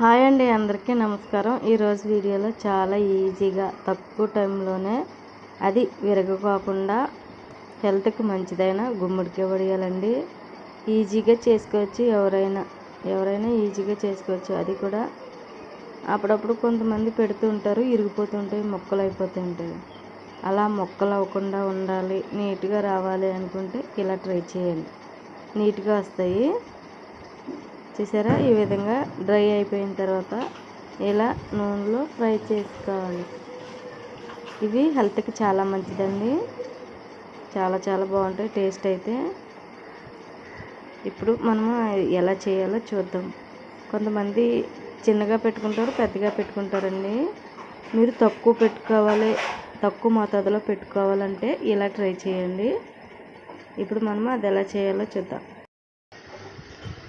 Hi అండి అందరికీ నమస్కారం. ఈరోజు వీడియోలో చాలా ఈజీగా తక్కువ టైంలోనే అది విరగకోకుండా హెల్త్కి మంచిదైన గుమ్మడికాయ వడియాలండి. ఈజీగా చేసుకోవచ్చు ఎవరైనా ఎవరైనా ఈజీగా చేసుకోవచ్చు. అది కూడా అప్పుడప్పుడు కొంతమంది పెడుతూ ఉంటారు ఇరిగిపోతుంటాయి మొక్కలు అయిపోతుంటాయి అలా మొక్కలు అవ్వకుండా ఉండాలి నీట్గా రావాలి అనుకుంటే ఇలా ట్రై చేయండి. నీట్గా వస్తాయి. చూసారా? ఈ విధంగా డ్రై అయిపోయిన తర్వాత ఇలా నూనెలో ఫ్రై చేసుకోవాలి. ఇవి హెల్త్కి చాలా మంచిదండి. చాలా చాలా బాగుంటాయి. టేస్ట్ అయితే ఇప్పుడు మనము ఎలా చేయాలో చూద్దాం. కొంతమంది చిన్నగా పెట్టుకుంటారు పెద్దగా పెట్టుకుంటారండి. మీరు తక్కువ పెట్టుకోవాలి తక్కువ మోతాదులో పెట్టుకోవాలంటే ఇలా ట్రై చేయండి. ఇప్పుడు మనం అది ఎలా చేయాలో చూద్దాం.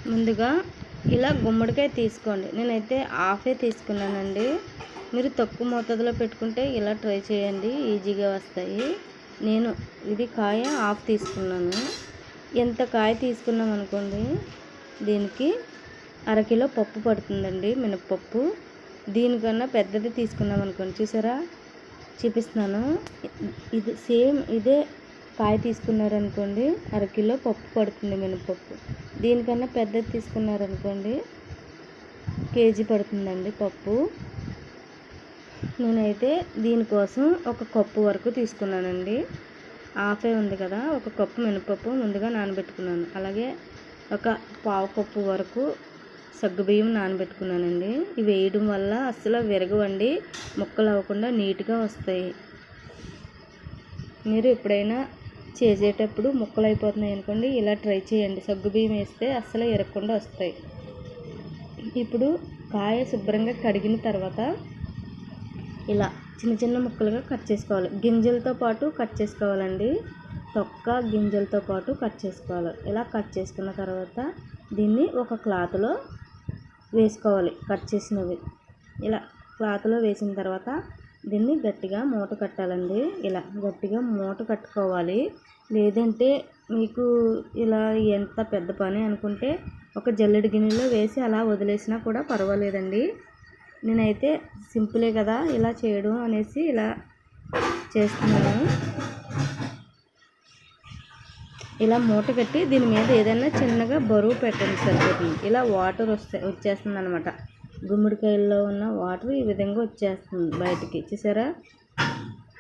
ముందుగా ఇలా గుమ్మడికాయ తీసుకోండి. నేనైతే హాఫే తీసుకున్నానండి. మీరు తక్కువ మోతాదులో పెట్టుకుంటే ఇలా ట్రై చేయండి. ఈజీగా వస్తాయి. నేను ఇది కాయ హాఫ్ తీసుకున్నాను. ఎంత కాయ తీసుకున్నాం అనుకోండి దీనికి అరకిలో పప్పు పడుతుందండి మినప్పప్పు. దీనికన్నా పెద్దది తీసుకున్నాం అనుకోండి చూసారా? చూపిస్తున్నాను. ఇది సేమ్ ఇదే కాయ తీసుకున్నారనుకోండి అరకిలో పప్పు పడుతుంది మినపప్పు. దీనికన్నా పెద్దది తీసుకున్నారనుకోండి కేజీ పడుతుందండి పప్పు. నేనైతే దీనికోసం ఒక కప్పు వరకు తీసుకున్నానండి. హాఫే ఉంది కదా ఒక కప్పు మినపప్పు ముందుగా నానబెట్టుకున్నాను. అలాగే ఒక పావు కప్పు వరకు సగ్గుబియ్యం నానబెట్టుకున్నానండి. ఇవి వేయడం వల్ల అస్సలు విరగవండి ముక్కలు అవ్వకుండా నీట్గా వస్తాయి. మీరు ఎప్పుడైనా చేసేటప్పుడు ముక్కలు అయిపోతున్నాయి అనుకోండి ఇలా ట్రై చేయండి. సగ్గుబియ్యం వేస్తే అస్సలు ఎరగకుండా వస్తాయి. ఇప్పుడు కాయ శుభ్రంగా కడిగిన తర్వాత ఇలా చిన్న చిన్న ముక్కలుగా కట్ చేసుకోవాలి. గింజలతో పాటు కట్ చేసుకోవాలండి. తొక్క గింజలతో పాటు కట్ చేసుకోవాలి. ఇలా కట్ చేసుకున్న తర్వాత దీన్ని ఒక క్లాత్లో వేసుకోవాలి కట్ చేసినవి. ఇలా క్లాత్లో వేసిన తర్వాత దీన్ని గట్టిగా మూట కట్టాలండి. ఇలా గట్టిగా మూట కట్టుకోవాలి. లేదంటే మీకు ఇలా ఎంత పెద్ద పని అనుకుంటే ఒక జల్లెడి గిన్నెలో వేసి అలా వదిలేసినా కూడా పర్వాలేదండి. నేనైతే సింపులే కదా ఇలా చేయడం అనేసి ఇలా చేస్తున్నాను. ఇలా మూట కట్టి దీని మీద ఏదైనా చిన్నగా బరువు పెట్టండి సరిపోతుంది ఇలా వాటర్ వస్తే వచ్చేస్తుంది అనమాట గుమ్మడికాయల్లో ఉన్న వాటర్ ఈ విధంగా వచ్చేస్తుంది బయటికి. చూసారా?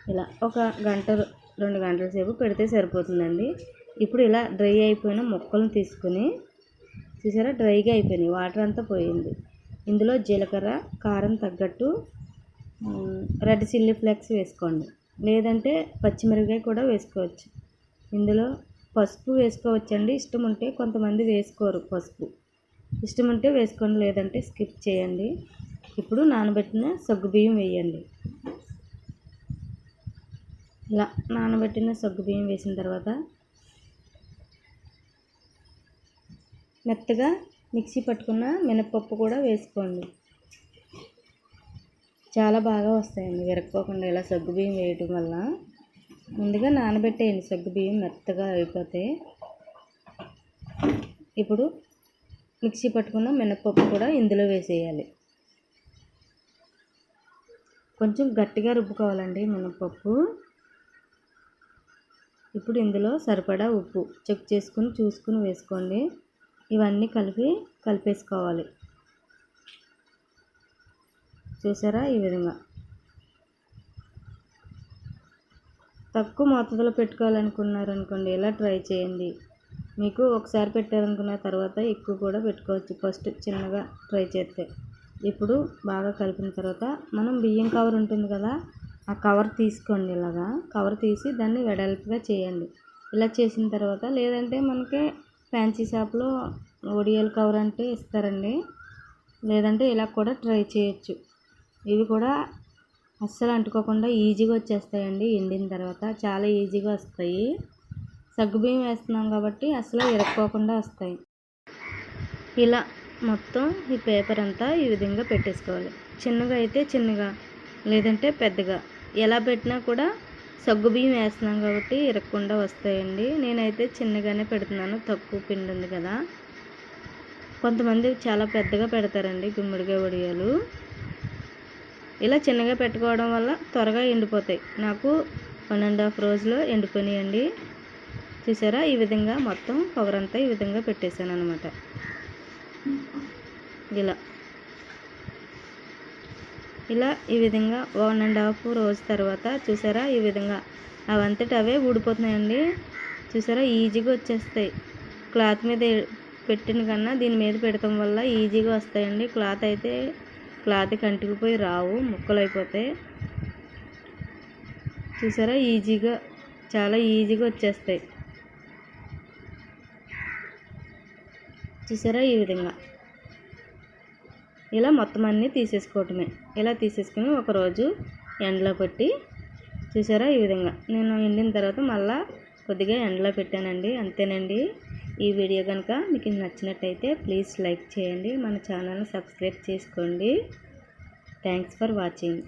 ఇలా ఒక గంట రెండు గంటల సేపు పెడితే సరిపోతుందండి. ఇప్పుడు ఇలా డ్రై అయిపోయిన ముక్కలను తీసుకుని చూసారా? డ్రైగా అయిపోయినాయి. వాటర్ అంతా పోయింది. ఇందులో జీలకర్ర కారం తగ్గట్టు రెడ్ చిల్లీ ఫ్లేక్స్ వేసుకోండి. లేదంటే పచ్చిమిరపకాయ కూడా వేసుకోవచ్చు. ఇందులో పసుపు వేసుకోవచ్చండి. ఇష్టం ఉంటే కొంతమంది వేసుకోరు పసుపు. ఇష్టం ఉంటే వేసుకోండి లేదంటే స్కిప్ చేయండి. ఇప్పుడు నానబెట్టిన సగ్గుబియ్యం వేయండి. ఇలా నానబెట్టిన సగ్గుబియ్యం వేసిన తర్వాత మెత్తగా మిక్సీ పట్టుకున్న మినపప్పు కూడా వేసుకోండి. చాలా బాగా వస్తాయండి విరక్కోకుండా ఇలా సగ్గుబియ్యం వేయటం వల్ల. ముందుగా నానబెట్టేయండి సగ్గుబియ్యం మెత్తగా అయిపోతే. ఇప్పుడు మిక్సీ పట్టుకున్న మినపప్పు కూడా ఇందులో వేసేయాలి. కొంచెం గట్టిగా రుబ్బుకోవాలండి మినపప్పు. ఇప్పుడు ఇందులో సరిపడా ఉప్పు చెక్ చేసుకుని చూసుకుని వేసుకోండి. ఇవన్నీ కలిపి కలిపేసుకోవాలి. చూసారా ఈ విధంగా? తక్కువ మోతాదులో పెట్టుకోవాలనుకున్నారనుకోండి ఇలా ట్రై చేయండి. మీకు ఒకసారి పెట్టారనుకున్న తర్వాత ఎక్కువ కూడా పెట్టుకోవచ్చు. ఫస్ట్ చిన్నగా ట్రై చేస్తే. ఇప్పుడు బాగా కలిపిన తర్వాత మనం బియ్యం కవర్ ఉంటుంది కదా ఆ కవర్ తీసుకోండి ఇలాగా. కవర్ తీసి దాన్ని వెడల్పుగా చేయండి. ఇలా చేసిన తర్వాత లేదంటే మనకి ఫ్యాన్సీ షాప్లో ఒడియల్ కవర్ అంటే ఇస్తారండి. లేదంటే ఇలా కూడా ట్రై చేయొచ్చు. ఇవి కూడా అస్సలు అంటుకోకుండా ఈజీగా వచ్చేస్తాయండి. ఎండిన తర్వాత చాలా ఈజీగా వస్తాయి. సగ్గుబియ్యం వేస్తున్నాం కాబట్టి అసలు ఇరక్కోకుండా వస్తాయి. ఇలా మొత్తం ఈ పేపర్ అంతా ఈ విధంగా పెట్టేసుకోవాలి. చిన్నగా అయితే చిన్నగా లేదంటే పెద్దగా. ఎలా పెట్టినా కూడా సగ్గుబియ్యం వేస్తున్నాం కాబట్టి ఇరక్కుండా వస్తాయండి. నేనైతే చిన్నగానే పెడుతున్నాను. తక్కువ పిండి ఉంది కదా. కొంతమంది చాలా పెద్దగా పెడతారండి గుమ్మడికాయ వడియాలు. ఇలా చిన్నగా పెట్టుకోవడం వల్ల త్వరగా ఎండిపోతాయి. నాకు వన్ అండ్ హాఫ్ రోజులో ఎండిపోయినాయండి. చూసారా? ఈ విధంగా మొత్తం పొగరంతా ఈ విధంగా పెట్టేశాను అనమాట ఇలా. ఇలా ఈ విధంగా వన్ అండ్ హాఫ్ రోజు తర్వాత చూసారా? ఈ విధంగా అవంతటి అవే ఊడిపోతున్నాయండి. చూసారా? ఈజీగా వచ్చేస్తాయి. క్లాత్ మీద పెట్టిన కన్నా దీని మీద పెడతాం వల్ల ఈజీగా వస్తాయండి. క్లాత్ అయితే క్లాత్ కంటికిపోయి రావు ముక్కలు అయిపోతాయి. చూసారా? ఈజీగా చాలా ఈజీగా వచ్చేస్తాయి. చూసారా ఈ విధంగా? ఇలా మొత్తం అన్నీ తీసేసుకోవటమే. ఇలా తీసేసుకుని ఒకరోజు ఎండలో పెట్టి చూసారా ఈ విధంగా? నేను ఎండిన తర్వాత మళ్ళా కొద్దిగా ఎండలో పెట్టానండి. అంతేనండి. ఈ వీడియో కనుక మీకు నచ్చినట్టయితే ప్లీజ్ లైక్ చేయండి. మన ఛానల్ని సబ్స్క్రైబ్ చేసుకోండి. Thanks for watching.